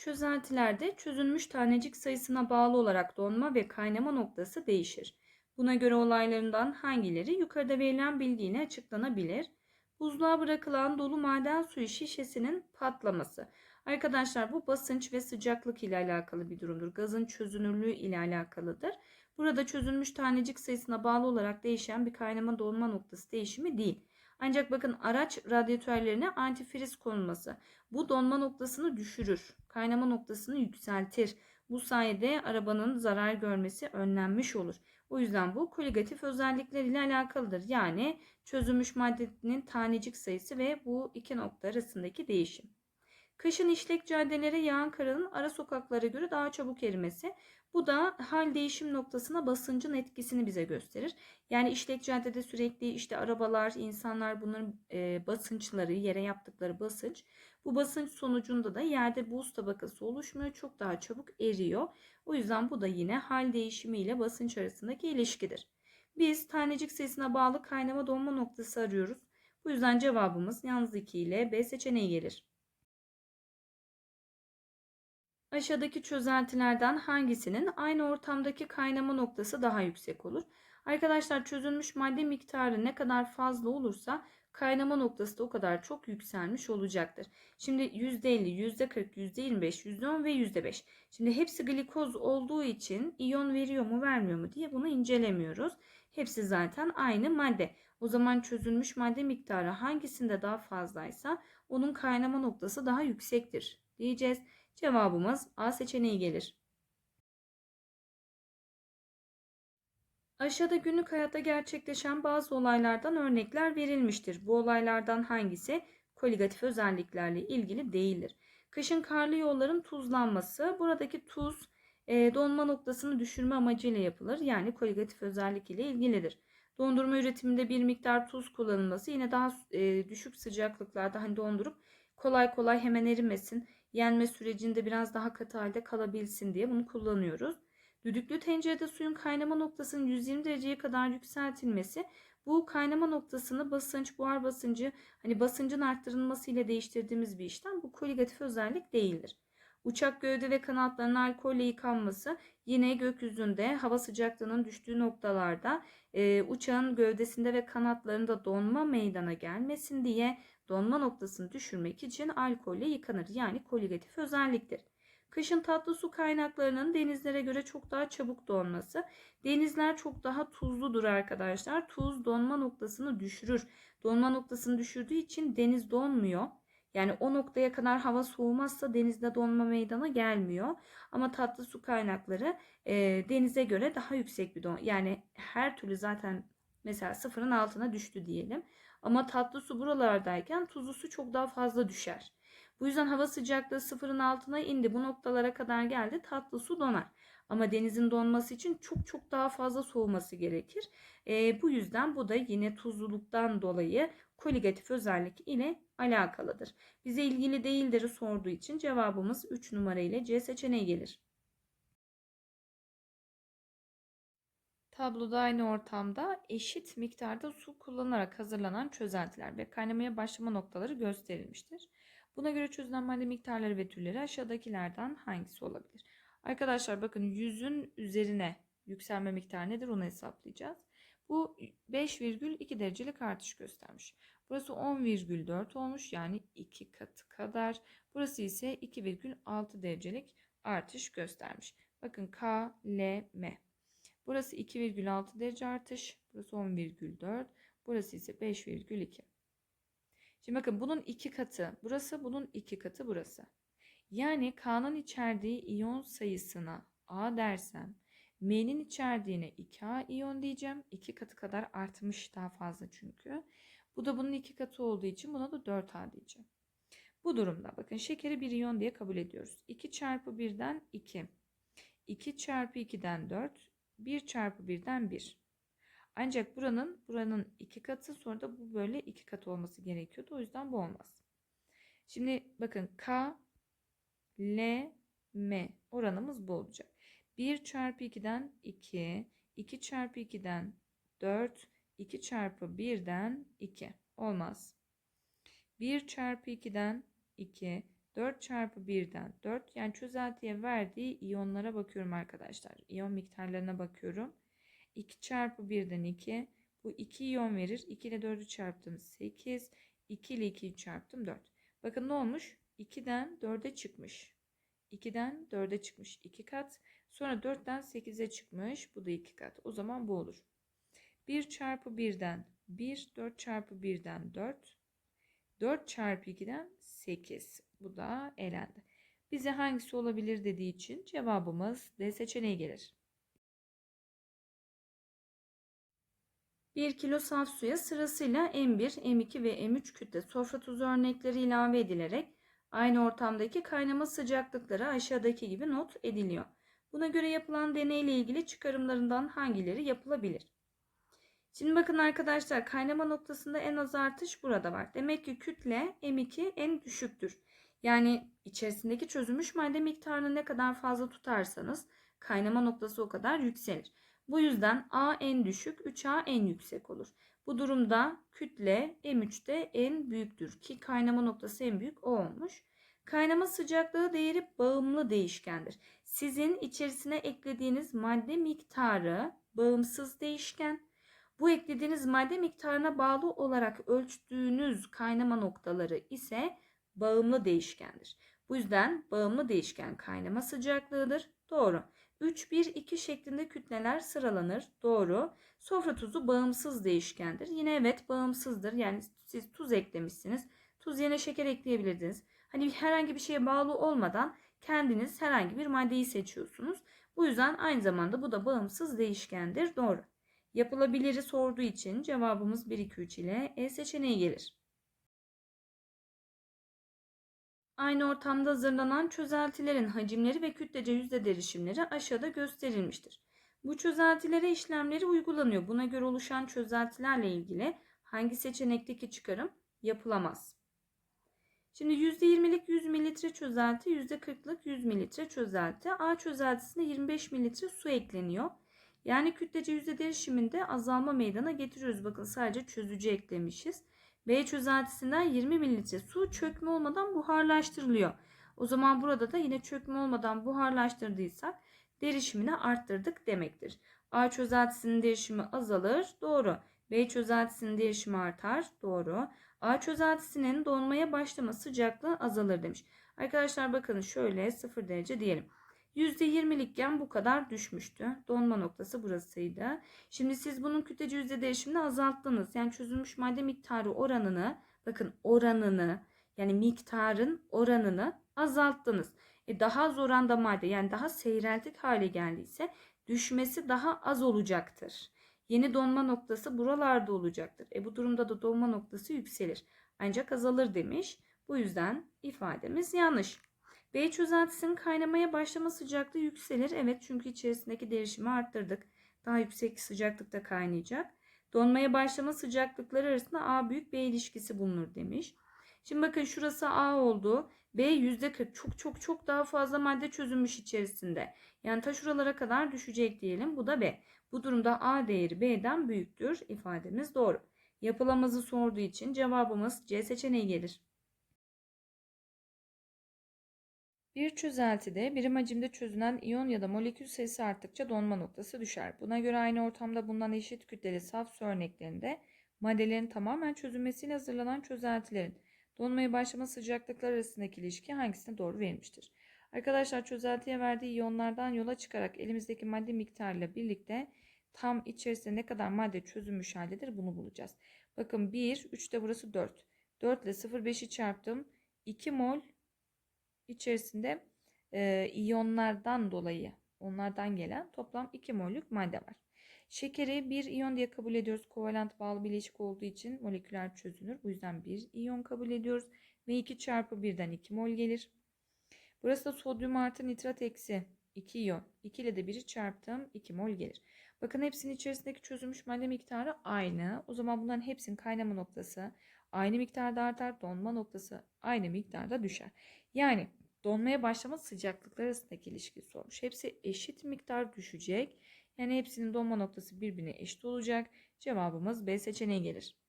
Çözeltilerde çözülmüş tanecik sayısına bağlı olarak donma ve kaynama noktası değişir. Buna göre olaylarından hangileri yukarıda verilen bilgiyle açıklanabilir? Buzluğa bırakılan dolu maden suyu şişesinin patlaması. Arkadaşlar bu basınç ve sıcaklık ile alakalı bir durumdur. Gazın çözünürlüğü ile alakalıdır. Burada çözülmüş tanecik sayısına bağlı olarak değişen bir kaynama donma noktası değişimi değil. Ancak bakın araç radyatörlerine antifriz konulması. Bu donma noktasını düşürür. Kaynama noktasını yükseltir. Bu sayede arabanın zarar görmesi önlenmiş olur. O yüzden bu koligatif özellikler ile alakalıdır. Yani çözülmüş maddenin tanecik sayısı ve bu iki nokta arasındaki değişim. Kışın işlek caddelere yağan karın ara sokaklara göre daha çabuk erimesi. Bu da hal değişim noktasına basıncın etkisini bize gösterir. Yani işlek caddede sürekli işte arabalar, insanlar bunların e, basınçları, yere yaptıkları basınç. Bu basınç sonucunda da yerde buz tabakası oluşmuyor. Çok daha çabuk eriyor. O yüzden bu da yine hal değişimi ile basınç arasındaki ilişkidir. Biz tanecik sayısına bağlı kaynama donma noktası arıyoruz. Bu yüzden cevabımız yalnız 2 ile B seçeneği gelir. Aşağıdaki çözeltilerden hangisinin aynı ortamdaki kaynama noktası daha yüksek olur? Arkadaşlar çözülmüş madde miktarı ne kadar fazla olursa kaynama noktası da o kadar çok yükselmiş olacaktır. Şimdi %50, %40, %25, %10 ve %5. Şimdi hepsi glikoz olduğu için iyon veriyor mu vermiyor mu diye bunu incelemiyoruz. Hepsi zaten aynı madde. O zaman çözülmüş madde miktarı hangisinde daha fazlaysa onun kaynama noktası daha yüksektir diyeceğiz. Cevabımız A seçeneği gelir. Aşağıda günlük hayatta gerçekleşen bazı olaylardan örnekler verilmiştir. Bu olaylardan hangisi koligatif özelliklerle ilgili değildir? Kışın karlı yolların tuzlanması. Buradaki tuz e, donma noktasını düşürme amacıyla yapılır. Yani koligatif özellik ile ilgilidir. Dondurma üretiminde bir miktar tuz kullanılması yine daha e, düşük sıcaklıklarda hani dondurup kolay kolay hemen erimesin yenme sürecinde biraz daha katı halde kalabilsin diye bunu kullanıyoruz. Düdüklü tencerede suyun kaynama noktasının 120 dereceye kadar yükseltilmesi bu kaynama noktasını basınç, buhar basıncı hani basıncın arttırılması ile değiştirdiğimiz bir işlem. Bu koligatif özellik değildir. Uçak gövde ve kanatlarının alkolle yıkanması yine gökyüzünde hava sıcaklığının düştüğü noktalarda e, uçağın gövdesinde ve kanatlarında donma meydana gelmesin diye donma noktasını düşürmek için alkolle yıkanır. Yani koligatif özelliktir. Kışın tatlı su kaynaklarının denizlere göre çok daha çabuk donması. Denizler çok daha tuzludur arkadaşlar. Tuz donma noktasını düşürür. Donma noktasını düşürdüğü için deniz donmuyor. Yani o noktaya kadar hava soğumazsa denizde donma meydana gelmiyor. Ama tatlı su kaynakları e, denize göre daha yüksek bir don. Yani her türlü zaten mesela sıfırın altına düştü diyelim. Ama tatlı su buralardayken tuzlu su çok daha fazla düşer. Bu yüzden hava sıcaklığı sıfırın altına indi. Bu noktalara kadar geldi. Tatlı su donar. Ama denizin donması için çok çok daha fazla soğuması gerekir. E, bu yüzden bu da yine tuzluluktan dolayı koligatif özellik ile alakalıdır. Bize ilgili değildir sorduğu için cevabımız 3 numara ile C seçeneği gelir. Tabloda aynı ortamda eşit miktarda su kullanılarak hazırlanan çözeltiler ve kaynamaya başlama noktaları gösterilmiştir. Buna göre çözülen madde miktarları ve türleri aşağıdakilerden hangisi olabilir? Arkadaşlar bakın yüzün üzerine yükselme miktarı nedir onu hesaplayacağız. Bu 5,2 derecelik artış göstermiş. Burası 10,4 olmuş yani 2 katı kadar. Burası ise 2,6 derecelik artış göstermiş. Bakın K, L, M. Burası 2,6 derece artış. Burası 10,4. Burası ise 5,2. Şimdi bakın bunun iki katı. Burası bunun iki katı burası. Yani K'nın içerdiği iyon sayısına A dersem M'nin içerdiğine 2A iyon diyeceğim. 2 katı kadar artmış daha fazla çünkü. Bu da bunun iki katı olduğu için buna da 4A diyeceğim. Bu durumda bakın şekeri bir iyon diye kabul ediyoruz. 2 çarpı 1'den 2. 2 çarpı 2'den 4. 1 çarpı 1'den 1. Ancak buranın buranın iki katı sonra da bu böyle iki katı olması gerekiyordu. O yüzden bu olmaz. Şimdi bakın K, L, M oranımız bu olacak. 1 çarpı 2'den 2, 2 çarpı 2'den 4, 2 çarpı 1'den 2 olmaz. 1 çarpı 2'den 2, 4 çarpı 1'den 4 yani çözeltiye verdiği iyonlara bakıyorum arkadaşlar. İyon miktarlarına bakıyorum. 2 çarpı 1'den 2. Bu 2 iyon verir. 2 ile 4'ü çarptım 8. 2 ile 2'yi çarptım 4. Bakın ne olmuş? 2'den 4'e çıkmış. 2'den 4'e çıkmış 2 kat. Sonra 4'ten 8'e çıkmış. Bu da 2 kat. O zaman bu olur. 1 çarpı 1'den 1. 4 çarpı 1'den 4. 4 çarpı 2'den 8. Bu da elendi. Bize hangisi olabilir dediği için cevabımız D seçeneği gelir. 1 kilo saf suya sırasıyla M1, M2 ve M3 kütle sofra tuzu örnekleri ilave edilerek aynı ortamdaki kaynama sıcaklıkları aşağıdaki gibi not ediliyor. Buna göre yapılan deneyle ilgili çıkarımlarından hangileri yapılabilir? Şimdi bakın arkadaşlar kaynama noktasında en az artış burada var. Demek ki kütle M2 en düşüktür. Yani içerisindeki çözülmüş madde miktarını ne kadar fazla tutarsanız kaynama noktası o kadar yükselir. Bu yüzden A en düşük, 3A en yüksek olur. Bu durumda kütle M3'te en büyüktür ki kaynama noktası en büyük o olmuş. Kaynama sıcaklığı değeri bağımlı değişkendir. Sizin içerisine eklediğiniz madde miktarı bağımsız değişken. Bu eklediğiniz madde miktarına bağlı olarak ölçtüğünüz kaynama noktaları ise bağımlı değişkendir. Bu yüzden bağımlı değişken kaynama sıcaklığıdır. Doğru. 3, 1, 2 şeklinde kütleler sıralanır. Doğru. Sofra tuzu bağımsız değişkendir. Yine evet bağımsızdır. Yani siz tuz eklemişsiniz. Tuz yerine şeker ekleyebilirdiniz. Hani herhangi bir şeye bağlı olmadan kendiniz herhangi bir maddeyi seçiyorsunuz. Bu yüzden aynı zamanda bu da bağımsız değişkendir. Doğru. Yapılabiliri sorduğu için cevabımız 1, 2, 3 ile E seçeneği gelir. Aynı ortamda hazırlanan çözeltilerin hacimleri ve kütlece yüzde derişimleri aşağıda gösterilmiştir. Bu çözeltilere işlemleri uygulanıyor. Buna göre oluşan çözeltilerle ilgili hangi seçenekteki çıkarım yapılamaz? Şimdi %20'lik 100 mililitre çözelti, %40'lık 100 mililitre çözelti. A çözeltisine 25 mililitre su ekleniyor. Yani kütlece yüzde derişiminde azalma meydana getiriyoruz. Bakın sadece çözücü eklemişiz. B çözeltisinden 20 mililitre su çökme olmadan buharlaştırılıyor. O zaman burada da yine çökme olmadan buharlaştırdıysak derişimini arttırdık demektir. A çözeltisinin derişimi azalır. Doğru. B çözeltisinin derişimi artar. Doğru. A çözeltisinin donmaya başlama sıcaklığı azalır demiş. Arkadaşlar bakın şöyle 0 derece diyelim. %20'likken bu kadar düşmüştü. Donma noktası burasıydı. Şimdi siz bunun kütlece yüzde değişimini azalttınız. Yani çözülmüş madde miktarı oranını bakın oranını yani miktarın oranını azalttınız. E daha az oranda madde yani daha seyreltik hale geldiyse düşmesi daha az olacaktır. Yeni donma noktası buralarda olacaktır. E bu durumda da donma noktası yükselir. Ancak azalır demiş. Bu yüzden ifademiz yanlış. B çözeltisinin kaynamaya başlama sıcaklığı yükselir. Evet çünkü içerisindeki derişimi arttırdık. Daha yüksek sıcaklıkta kaynayacak. Donmaya başlama sıcaklıkları arasında A büyük B ilişkisi bulunur demiş. Şimdi bakın şurası A oldu. B %40 çok çok çok daha fazla madde çözülmüş içerisinde. Yani ta şuralara kadar düşecek diyelim. Bu da B. Bu durumda A değeri B'den büyüktür. İfademiz doğru. Yapılamazı sorduğu için cevabımız C seçeneği gelir. Bir çözeltide birim hacimde çözünen iyon ya da molekül sayısı arttıkça donma noktası düşer. Buna göre aynı ortamda bulunan eşit kütleli saf su örneklerinde maddelerin tamamen çözülmesiyle hazırlanan çözeltilerin donmaya başlama sıcaklıklar arasındaki ilişki hangisine doğru verilmiştir? Arkadaşlar çözeltiye verdiği iyonlardan yola çıkarak elimizdeki madde miktarıyla birlikte tam içerisinde ne kadar madde çözülmüş haldedir bunu bulacağız. Bakın 1, 3 de burası 4. 4 ile 0,5'i çarptım. 2 mol içerisinde e, iyonlardan dolayı onlardan gelen toplam 2 mollük madde var. Şekeri bir iyon diye kabul ediyoruz. Kovalent bağlı bileşik olduğu için moleküler çözünür. Bu yüzden bir iyon kabul ediyoruz. Ve 2 çarpı 1'den 2 mol gelir. Burası da sodyum artı nitrat eksi 2 iyon. 2 ile de 1'i çarptım 2 mol gelir. Bakın hepsinin içerisindeki çözülmüş madde miktarı aynı. O zaman bunların hepsinin kaynama noktası aynı miktarda artar. Donma noktası aynı miktarda düşer. Yani donmaya başlama sıcaklıklar arasındaki ilişki sormuş. Hepsi eşit miktar düşecek. Yani hepsinin donma noktası birbirine eşit olacak. Cevabımız B seçeneği gelir.